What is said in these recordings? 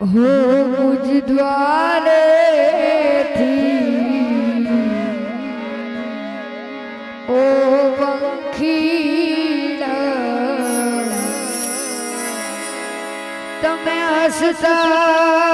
હો મુજ ઓ પંખીડા તમે હસતા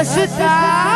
Ashita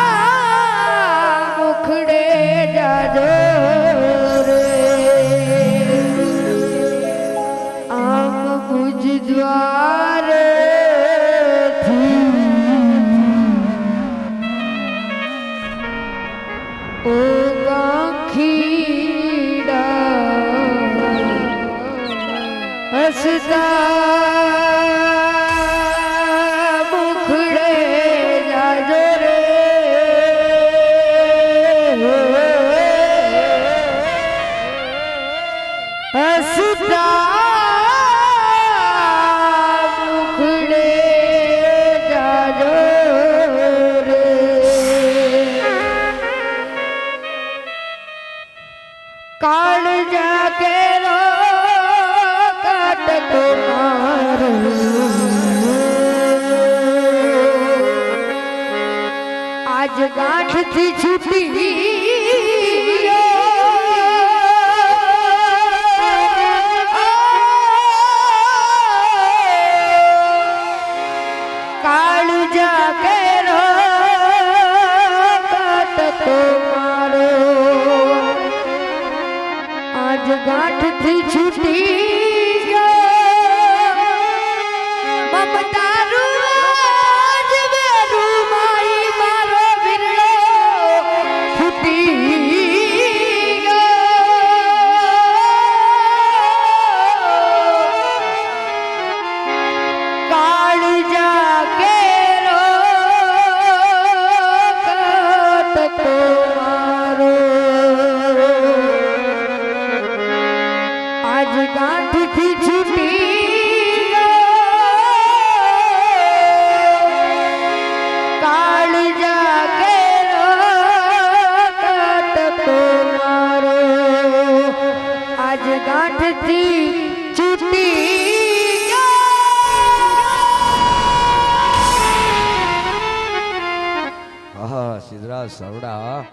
આહા સિદ્ધરાજ સરવડા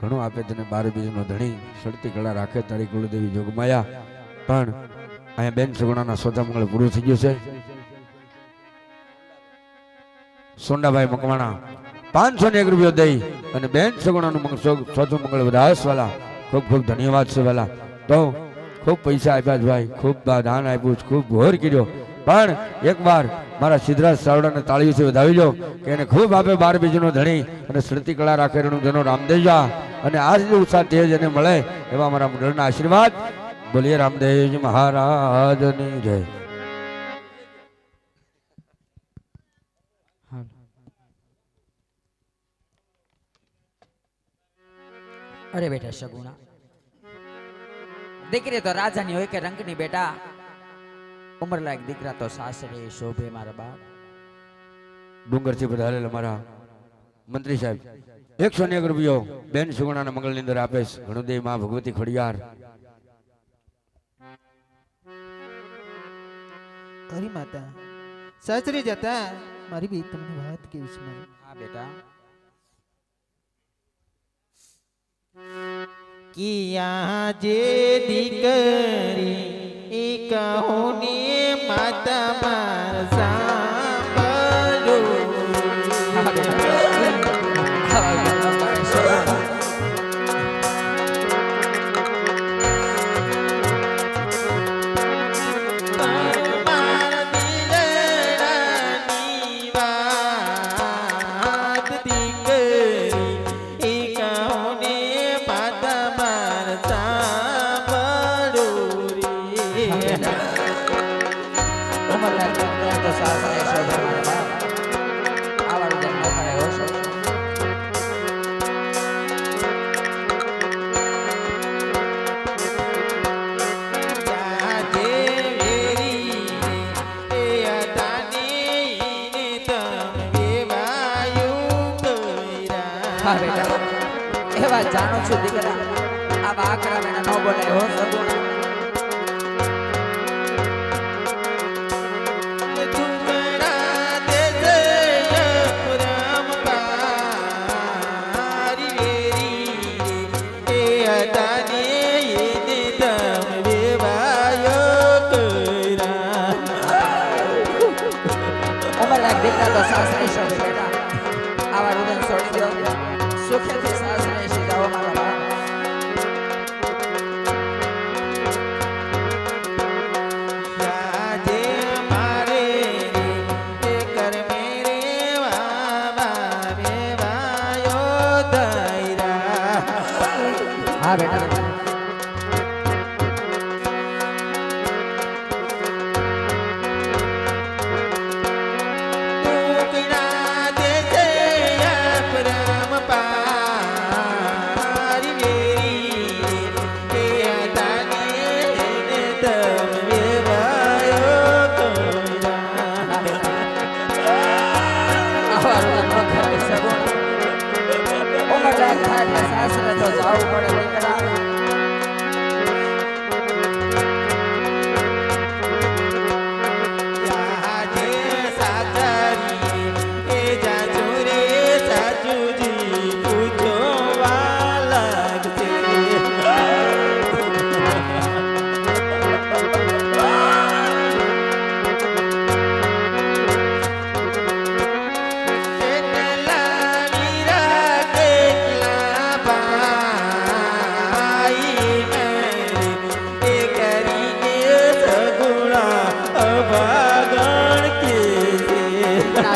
ઘણું આપે તને બાર બીજનો ધણી સડતી કળા રાખે તારી કુળદેવી જોગમાયા. પણ અહીંયા બેન સગુણાના સોદા મંગળ પૂરું થઈ ગયું છે. સોંડાભાઈ મકવાણા, પાંચસો ને એક રૂપિયો દઈ અને બેન સગુણાનું મંગ- સો- મંગળ વધાસ વાલા. ખૂબ ખૂબ ધન્યવાદ છે વાલા. તો ખૂબ પૈસા આપ્યા ભાઈ. ખૂબ દાન આપ્યું ખૂબ ઘોર કર્યો. પણ એકવાર મારા સિદ્ધરાજ સાવડાને તાળીઓથી વધાવી લો કે એને ખૂબ આપે બાર બીજનો ધણી અને શ્રુતિ કળા રાખેલું જેનો રામદેવજા. અને આ જ ઉત્સાહ તેજ એને મળે એવા મારા મંડળના આશીર્વાદ. બોલીએ રામદેવજી મહારાજની જય. અરે બેટા સગુણા દીકરી તો રાજાની હોય કે રંગની બેટા? ઉંમર લાયક દીકરા તો સાસરે શોભે મારા બાપ. ડુંગરથી પધારેલા મારા મંત્રી સાહેબ. એકસો ને એક રૂપિયો બેન સુગણાના મંગળની અંદર આપે છે. ઘણુદેવમાં ભગવતી ખડિયાર. હરી માતા સાસરે જતા મારી બી તમને વાત કેવી છે મારી. હા બેટા. કિયા જે દીકરી એ કહોને માતા માર ઉંમર લાયક તો પડે.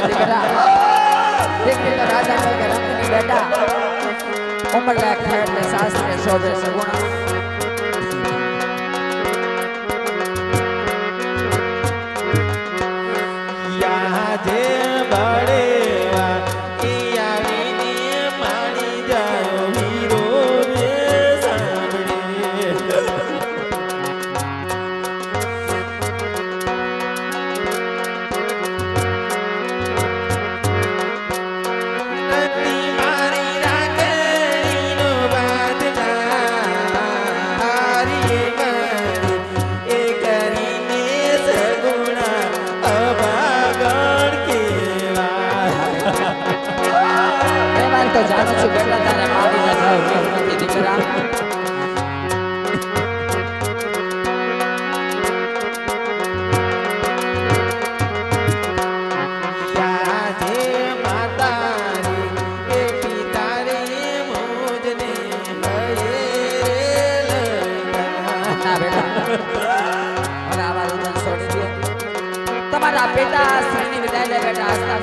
ના દીકરા દીકરી તો રાજા હોય કે રંગની બેટા ઉંમર લાયક થાય એટલે સાસરે શોભે સગુણા યા જે જાણું છું બેટા તારે મારી ન જાવ કેમ નથી દીકરા યાજે માતારી એ પિતારી મોજને હયે લગા. ના બેટા હવે આવા રુદન છોડી દો તમારા પિતા શ્રીની વિદાય લે બેટા આસ્થા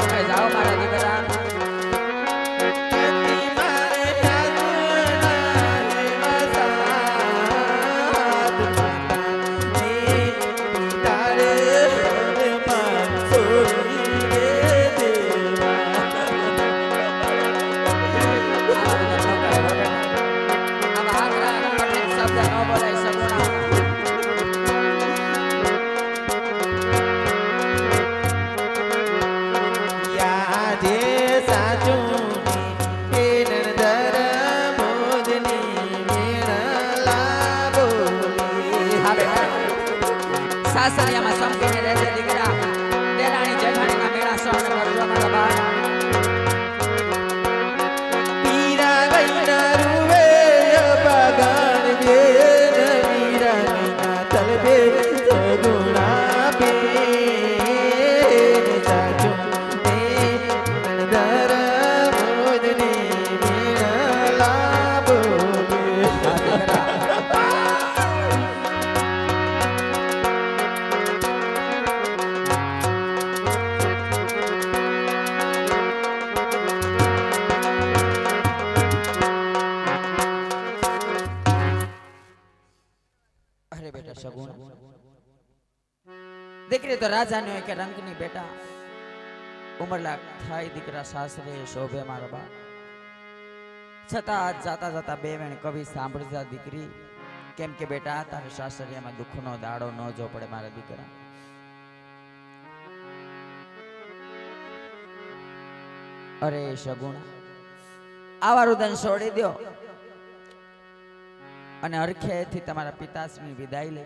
દીકરી તો રાજાની કે રંગની બેટા. ઉમરલાયક થાય દીકરા સાસરે, શોભે મારા બા છતાં જાતા જાતા બે વેણ કવિ સાંભળતા દીકરી, કેમ કે બેટા, તારે સાસરિયામાં દુઃખનો દાડો ન જો પડે મારા દીકરા અરે શગુણ, આવા રુદન છોડી દો અને અરખેથી તમારા પિતાશ્રી વિદાય લે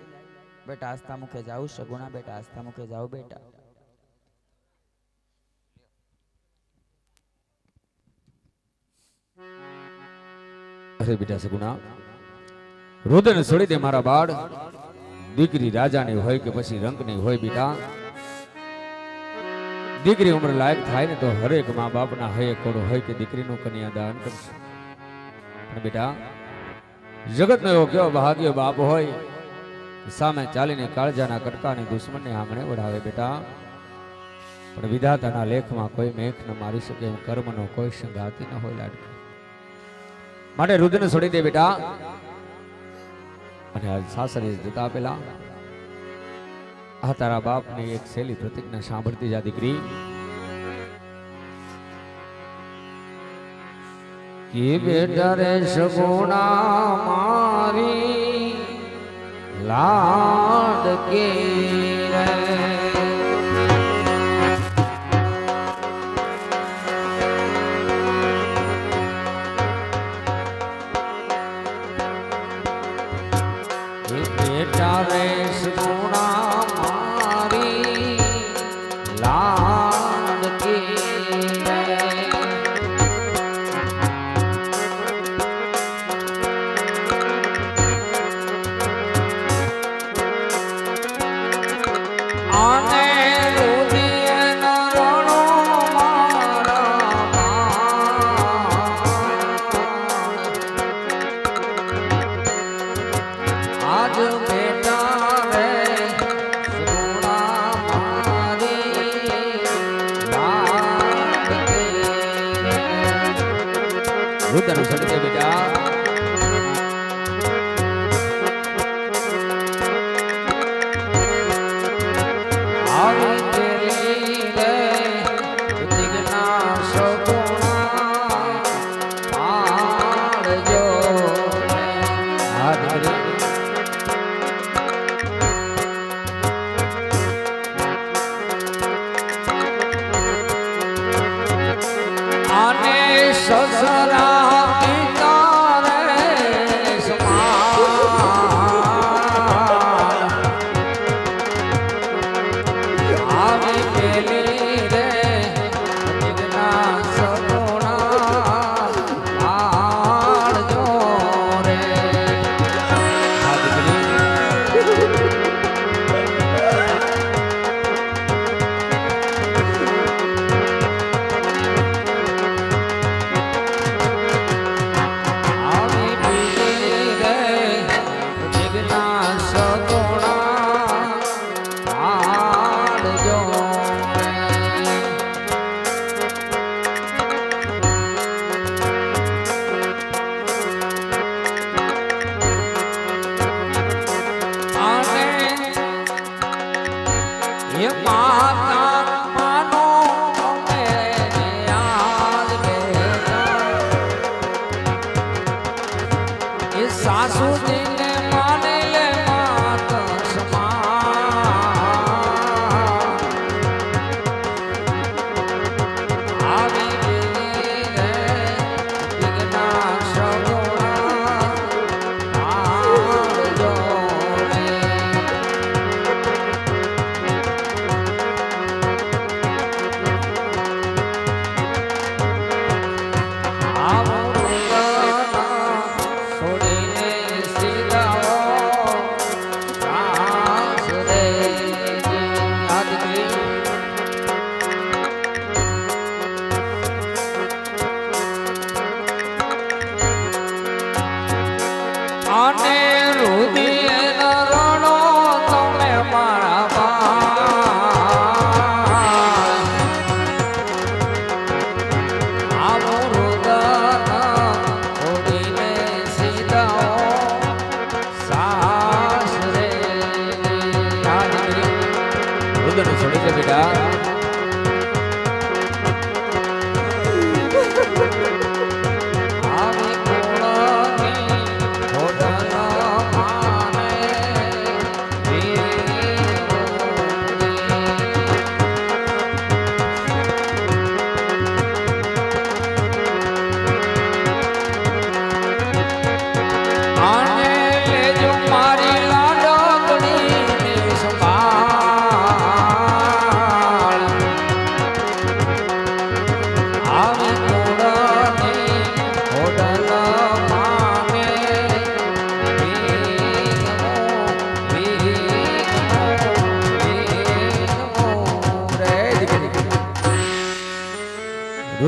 બેટા, આસ્થા મુખે જાઉં સગુણા બેટા, આસ્થા મુખે જાઓ બેટા. અરે બેટા સગુણા, રુદન છોડી દે મારા બાળ. દીકરી રાજાની હોય કે પછી રંગની હોય બેટા. દીકરી ઉંમર લાયક થાય ને તો હરેક મા બાપના હયે કોડો હોય કે દીકરીનું કન્યાદાન કરશે. પણ બેટા, જગતનો એવો કેવો ભાગ્ય બાપ હોય સામે ચાલીને કાળજાના કટકાની દુશ્મનને આંગણે વઢાવે, બેટા, પણ વિધાતાના લેખમાં કોઈ મેઘ ન મારી શકે એમ કર્મનો કોઈ સંગાતી ન હોય લાડકી. માટે રુદ્રને છોડી દે, બેટા. અને સાસરે જતા પેલા આ તારા બાપની એક શૈલી પ્રતિજ્ઞા સાંભળતી જા, દીકરી. કે બેટા રે સગુણા મારી લાડ કે રુદન સડકે બેટા.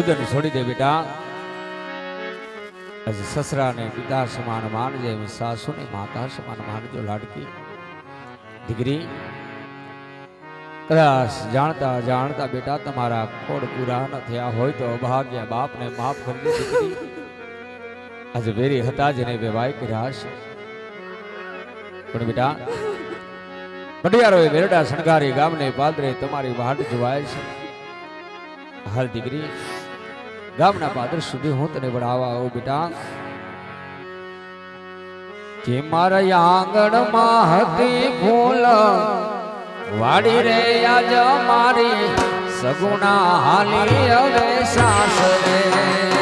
રુદન છોડી દે બેટા. આજે સસરાને પિતા સમાન માનજે એમ સાસુને માતા સમાન માનજો લાડકી. દીકરી, કદાચ જાણતા જાણતા બેટા તમારા ખોડ પૂરા ન થયા હોય તો અભાગ્ય બાપને માફ કરજો દીકરી. આજે વેરી હતા જેને વેવાય કર્યા છે પણ બેટા, પટિયારોએ વેરડા શણગારી ગામને પાદરે તમારી વાટ જોવાય છે. હાલ દીકરી ગામના પાદર સુધી હું તને વડાવવા આવું બેટા. જે મારા આંગણમાં હતી ફૂલ વાડી રે આજ મારી સગુણા હાલી હવે સાસરે.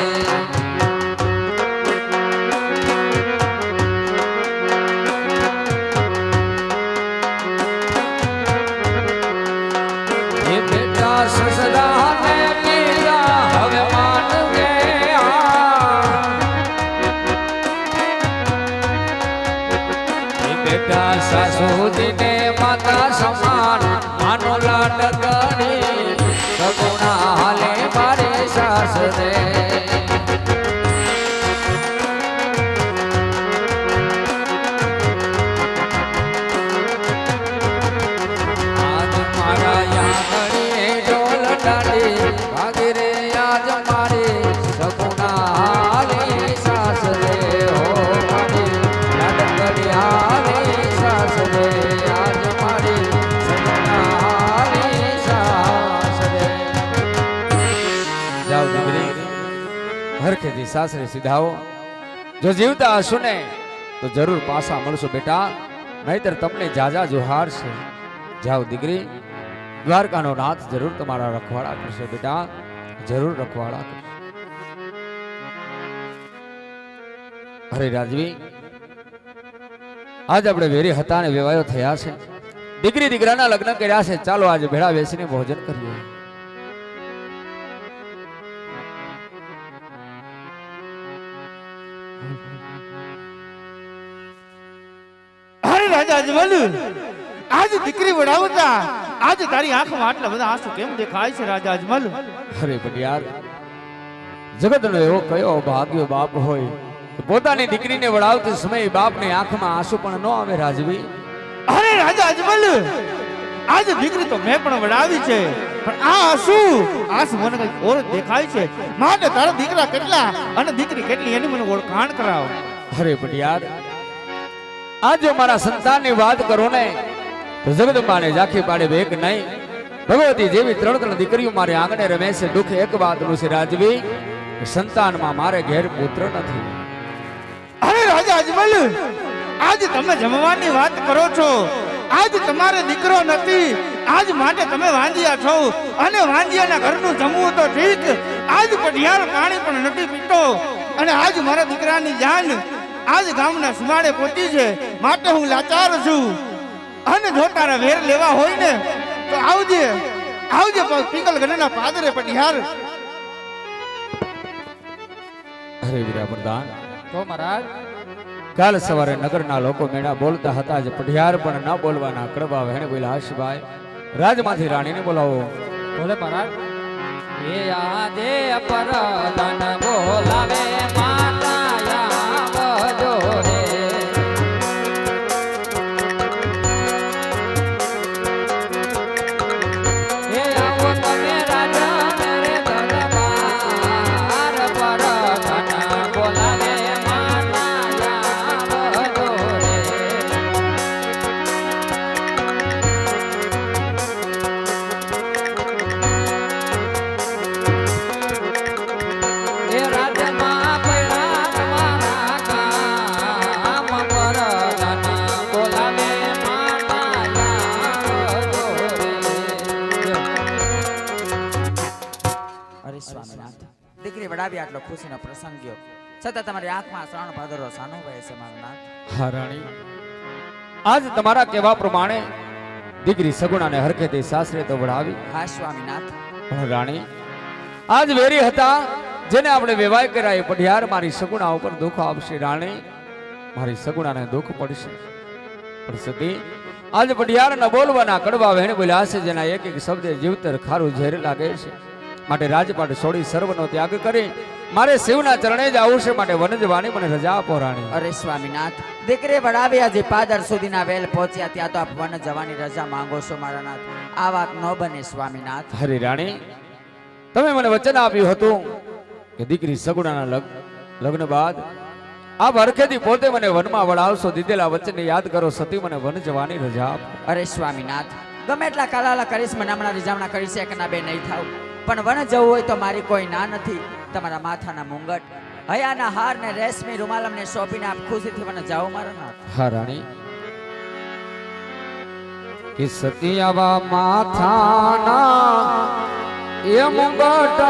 સાસરે સીધાઓ જો જીવતા હશો ને, તો જરૂર પાછા મળશો બેટા. નહીતર તમને જાજા જોહાર છે. જાઓ દીકરી, દ્વારકાનો નાથ જરૂર તમારા રખવાડા કરશે બેટા. જરૂર રખવાડા કરશે. અરે રાજવી, આજ આપણે વેરી હતા ને વેવાયો થયા છે. દીકરી દીકરાના લગ્ન કર્યા છે. ચાલો આજે ભેળા બેસીને ભોજન કરીએ. રાજા અજમલ આજ દીકરી વડાવતા આજ તારી આંખમાં આટલા બધા આંસુ કેમ દેખાય છે રાજા અજમલ અરે પટિયાર જગતનો એવો કયો ભાગ્યો બાપ હોય પોતાની દીકરીને વળાવતી સમયે બાપની આંખમાં આંસુ પણ ન આવે રાજવી અરે રાજા અજમલ આજ દીકરી તો મેં પણ વડાવી છે પણ આ આંસુ આંસુ મને કઈ ઓર દેખાય છે. માટે તારા દીકરા કેટલા અને દીકરી કેટલી એની મને ઓળખાણ કરાવ. અરે પટિયાર આજ જો મારા સંતાનની વાત કરો ને, તો જગદંબાને ઝાંખી પાડે બેક નહીં. ભગવતી જેવી ત્રણ ત્રણ દીકરીઓ મારે આંગણે રમે છે, દુઃખ એક વાતનું છે રાજવી સંતાનમાં મારે ઘેર પુત્ર નથી. અરે રાજા અજમલ, આજ તમે જમવાની વાત કરો છો. આજ તમારે દીકરો નથી. આજ માટે તમે વાંજિયા છો. અને વાંજિયાના ઘરનું જમવું તો ઠીક. આજ પઢિયાર પાણી પણ નથી પીતો. અને આજ મારા દીકરાની જાન આજ ગામના સુમાડે પહોંચી છે. માટે હું લાચાર છું. અને જો તારા વેર લેવા હોય ને તો આવજે. આવજે પિંગલ ગણના પાદરે પઢિયાર અરે વીરા પ્રધાન તો મહારાજ. કાલ સવારે નગરના લોકો મેળા બોલતા હતા જે પઢિયાર પણ ન બોલવાના કડવા વહેણ બોલ્યા હર્ષભાઈ રાજમાંથી રાણીને બોલાવો. બોલે મહારાજ. એ આજે પરધન બોલાવે ખુશીનો છતાં તમારી આંખમાં શ્રાવણ ભાદરવો સાનો ભાઈ છે મારા નાથ. હા આજ તમારા કહેવા પ્રમાણે દીકરી સગુણાને હરખેથી સાસરે તો વડાવી હા સ્વામીનાથ. પણ રાણી આજ વેરી હતા જેને આપણે વેવાય કરાય પઢિયાર મારી સગુણા ઉપર દુઃખ આવશે રાણી. મારી સગુણાને દુઃખ પડશે. પણ સતી આજ પઢિયાર ન બોલવાના કડવા વહેણ બોલ્યા છે જેના એક એક શબ્દે જીવતર ખારું ઝેર લાગે છે. માટે રાજપાટ છોડી સર્વનો ત્યાગ કરી મારે શિવના ચરણે જ આવું છે માટે વનજવાની મને રજા આપો રાણી. અરે સ્વામીનાથ દીકરે વડાવ્યા જે પાદર સુધીના વેલ પહોંચ્યા ત્યાં તો આપ વન જવાની રજા માંગો છો મારા નાથ. આ વાત ન બને સ્વામીનાથ. હરે રાણી તમે મને વચન આપ્યું હતું કે દીકરી સગુણાના લગ્ન લગ્ન બાદ આ વર્ખેથી પોતે મને વનમાં વળાવશો દીધેલા વચનને યાદ કરો સતી મને વન જવાની રજા આપો. અરે સ્વામીનાથ ગમે એટલા કાલાલા કરીશ મને હમણાં રીઝામણા કરી છે ના બે નહીં થાવ. પણ વન જવું હોય તો મારી કોઈ ના નથી. તમારા માથાના મુંગટ. હયાના હાર ને રેશમી રૂમાલ અમને સોંપીને આપ ખુશીથી મને જાઓ મારા નાથ. હા, રાણી. કે સતી આવા માથાના એ મુગટ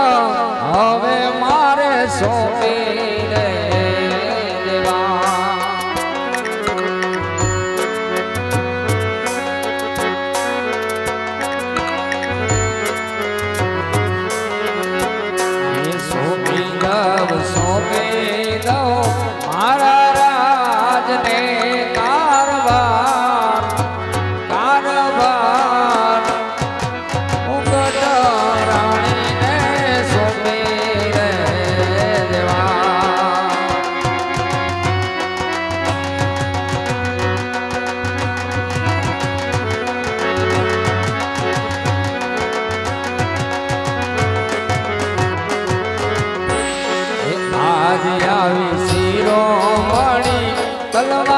હવે મારે સોંપી ভালো